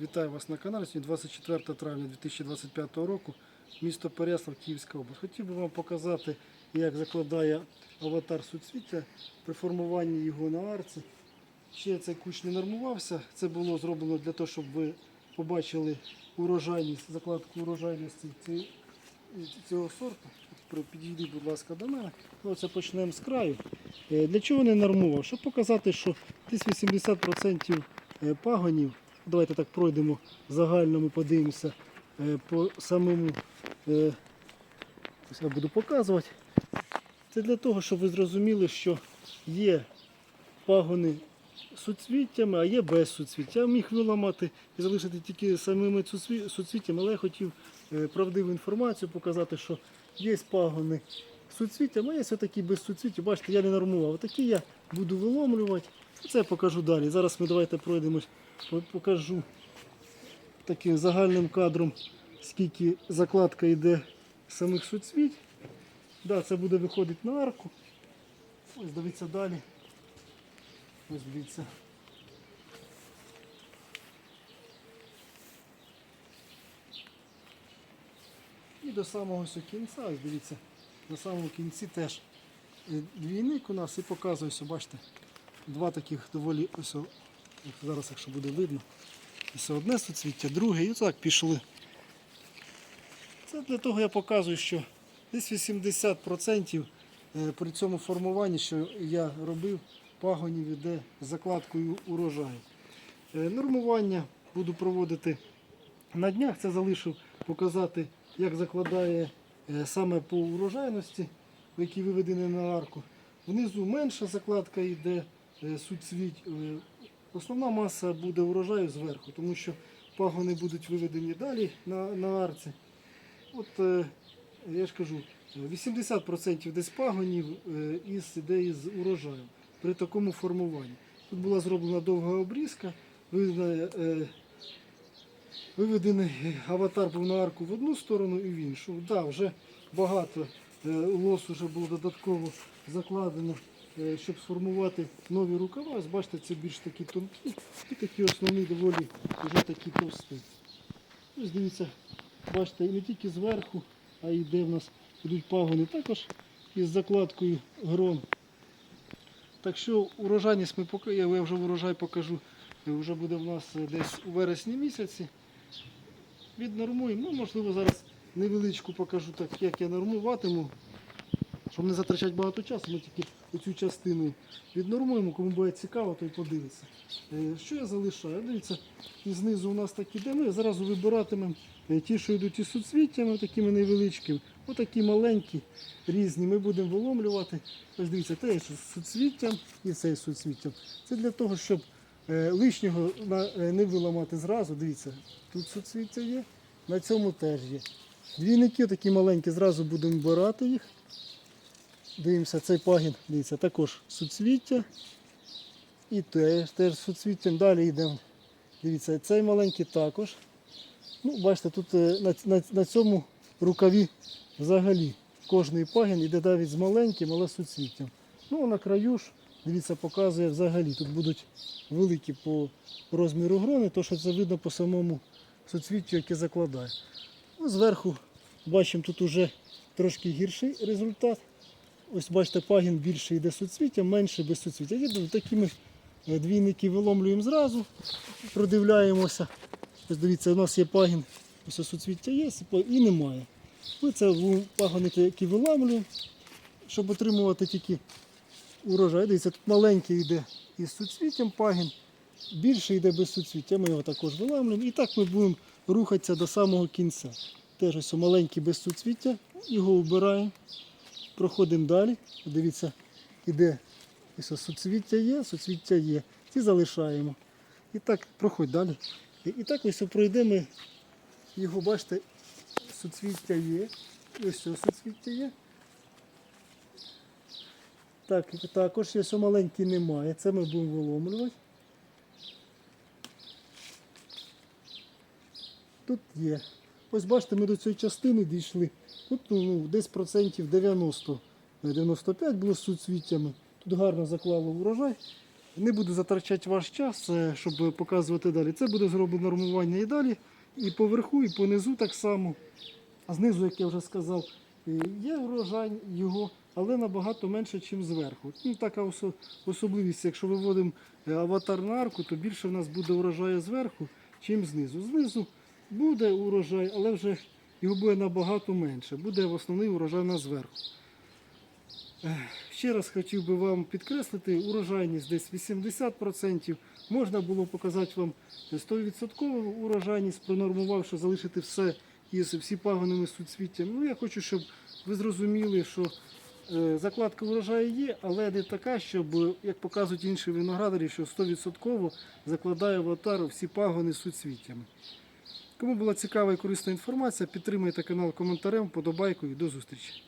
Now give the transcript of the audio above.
Вітаю вас на каналі. Сьогодні 24 травня 2025 року. Місто Переяслав, Київська область. Хотів би вам показати, як закладає аватар суцвіття при формуванні його на арці. Ще цей кущ не нормувався. Це було зроблено для того, щоб ви побачили урожайність, закладку урожайності цього сорту. Підійди, будь ласка, до мене. Ну, Оце почнемо з краю. Е, Для чого не нормував? Щоб показати, що десь 80% е, пагонів. Давайте так пройдемо загально, ми подивимося е, по самому. е, Я буду показувати. Це для того, щоб ви зрозуміли, що є пагони суцвіттями, а є без суцвіття. Я міг виламати і залишити тільки самими суцві- суцвіттями, але я хотів е, правдиву інформацію показати, що є пагони з суцвіттям, а є такі без суцвіття. Бачите, я не нормував. Такі я буду виломлювати. Це я покажу далі. Зараз ми давайте пройдемось, по- покажу таким загальним кадром, скільки закладка йде самих суцвіть. Да, це буде виходити на арку. Ось дивіться далі. Ось дивіться. І до самого кінця, ось дивіться, на самому кінці теж двійник у нас і показує, бачите, два таких доволі ось, зараз, якщо буде видно, ось одне суцвіття, друге, і так пішли. Це для того я показую, що десь 80% е, при цьому формуванні, що я робив, пагонів іде закладкою урожаю. Е, Нормування буду проводити на днях. Це залишив показати, як закладає е, саме по урожайності, які виведені на арку. Внизу менша закладка йде суцвіть. Основна маса буде урожаю зверху, тому що пагони будуть виведені далі на, на арці. От е, я ж кажу, 80% десь пагонів е, із іде із урожаю при такому формуванні. Тут була зроблена довга обрізка, е, виведений аватар був на арку в одну сторону і в іншу. Да, вже багато лос вже було додатково закладено, щоб сформувати нові рукава. Ось бачите, це більш такі тонкі і такі основні доволі вже такі товсті. Ось дивіться, бачите, не тільки зверху, а й де в нас йдуть пагони також із закладкою грон. Так що урожайність ми поки, я вже урожай покажу, вже буде в нас десь у вересні місяці. Віднормуємо, ну можливо зараз невеличку покажу, так як я нормуватиму, щоб не затрачати багато часу, ми тільки оцю частину віднормуємо, кому буде цікаво, той подивиться. Е, Що я залишаю? Дивіться, і знизу у нас так іде, ми зразу вибиратимемо е, ті, що йдуть із суцвіттями, такими невеличкими, отакі маленькі, різні. Ми будемо виломлювати. Ось дивіться, те з суцвіттям і цей з суцвіттям. Це для того, щоб е, лишнього не виламати зразу. Дивіться, тут суцвіття є, на цьому теж є. Двійники такі маленькі, зразу будемо вбирати їх. Дивимося, цей пагін, дивіться, також суцвіття. І теж, теж суцвіттям. Далі йдемо. Дивіться, цей маленький також. Ну, бачите, тут е, на, на, на цьому рукаві взагалі кожний пагін йде навіть з маленьким, але з суцвіттям. Ну, на краю ж, дивіться, показує взагалі. Тут будуть великі по розміру грони, то що це видно по самому суцвіттю, яке закладає. Ну, зверху бачимо тут уже трошки гірший результат. Ось бачите, пагін більше йде суцвіття, менше без суцвіття. Такі ми е, двійники виломлюємо зразу, продивляємося. Ось дивіться, у нас є пагін, ось суцвіття є і немає. Ми це пагоники, які виламлюємо, щоб отримувати тільки урожай. Дивіться, тут маленький йде із суцвіттям пагін, більше йде без суцвіття. Ми його також виламлюємо. І так ми будемо рухатися до самого кінця. Теж ось маленький без суцвіття, його вбираємо. Проходимо далі. Дивіться, іде ось суцвіття є, суцвіття є. Ці залишаємо. І так, проходь далі. І, і так ось пройдемо. Його, бачите, суцвіття є. Ось цього суцвіття є. Так, також є, що маленький немає. Це ми будемо виломлювати. Тут є. Ось бачите, ми до цієї частини дійшли. Тут ну, десь процентів 90, 95 було з суцвіттями. Тут гарно заклало урожай. Не буду затрачати ваш час, е, щоб показувати далі. Це буде зроблено нормування і далі. І поверху, і понизу так само. А знизу, як я вже сказав, е, є врожай його, але набагато менше, ніж зверху. Ну, така особливість, якщо виводимо е, аватар на арку, то більше в нас буде урожаю зверху, ніж знизу. Знизу буде урожай, але вже його буде набагато менше. Буде основний урожай на зверху. Ще раз хотів би вам підкреслити, урожайність десь 80%. Можна було показати вам 100% урожайність, пронормувавши, залишити все із всі пагонами суцвіттям. Ну, я хочу, щоб ви зрозуміли, що е, закладка урожаю є, але не така, щоб, як показують інші виноградарі, що 100% закладає в отару всі пагони з суцвіттями. Кому була цікава і корисна інформація, підтримайте канал коментарем, подобайкою. До зустрічі!